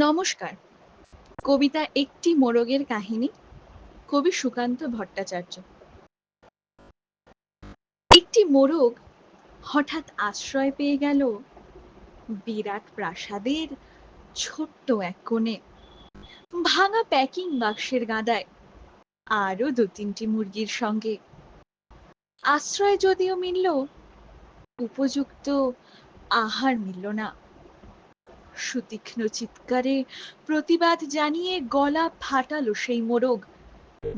নমস্কার। কবিতা একটি মোরগের কাহিনী, কবি সুকান্ত ভট্টাচার্য। একটি মোরগ হঠাৎ আশ্রয় পেয়ে গেল বিরাট প্রাসাদের ছোট্ট এক কোণে। ভাঙা প্যাকিং বাক্সের গাদায় আরও দু তিনটি মুরগির সঙ্গে। আশ্রয় যদিও মিলল, উপযুক্ত আহার মিলল না। সুতীক্ষ্ণ চিৎকারে প্রতিবাদ জানিয়ে গলা ফাটালো সেই মোরগ।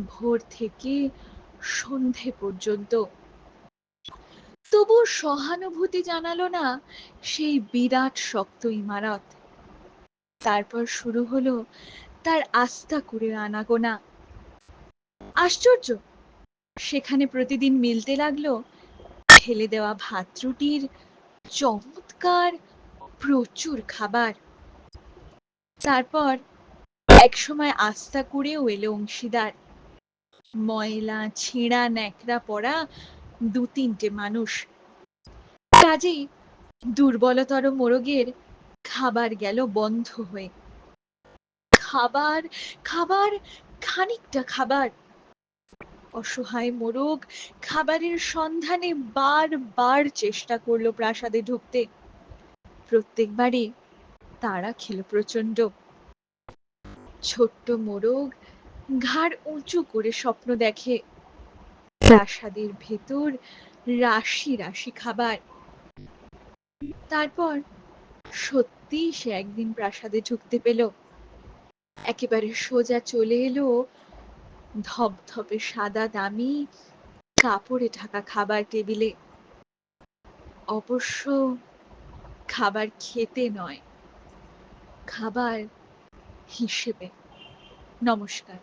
ভোর থেকে সন্ধে পর্যন্ত। তবু সহানুভূতি জানালো না সেই বিরাট শক্ত ইমারত। তারপর শুরু হলো তার আস্থা করে আনাগোনা আশ্চর্য! সেখানে প্রতিদিন মিলতে লাগল ফেলে দেওয়া ভাত রুটির চমৎকার প্রচুর খাবার। তারপর একসময় আস্থা করেও এলো অংশীদার। ময়লা, ছেঁড়া, ন্যাকড়া পড়া দু তিনটে মানুষ। কাজেই দুর্বলতর মোরগের খাবার গেল বন্ধ হয়ে। খাবার খাবার, খানিকটা খাবার। অসহায় মোরগ খাবারের সন্ধানে বারবার চেষ্টা করল প্রাসাদে ঢুকতে। প্রত্যেকবারই তারা খেল প্রচণ্ড ছোট্ট মোরগ ঘাড় উঁচু করে স্বপ্ন দেখে। প্রাসাদের ভেতর রাশি রাশি খাবার। তারপর সত্যি সে একদিন প্রাসাদে ঢুকতে পেল। একেবারে সোজা চলে এলো ধপধপে সাদা দামি কাপড়ে ঢাকা খাবার টেবিলে। অবশ্য খাবার খেতে নয় খাবার হিসেবে। নমস্কার।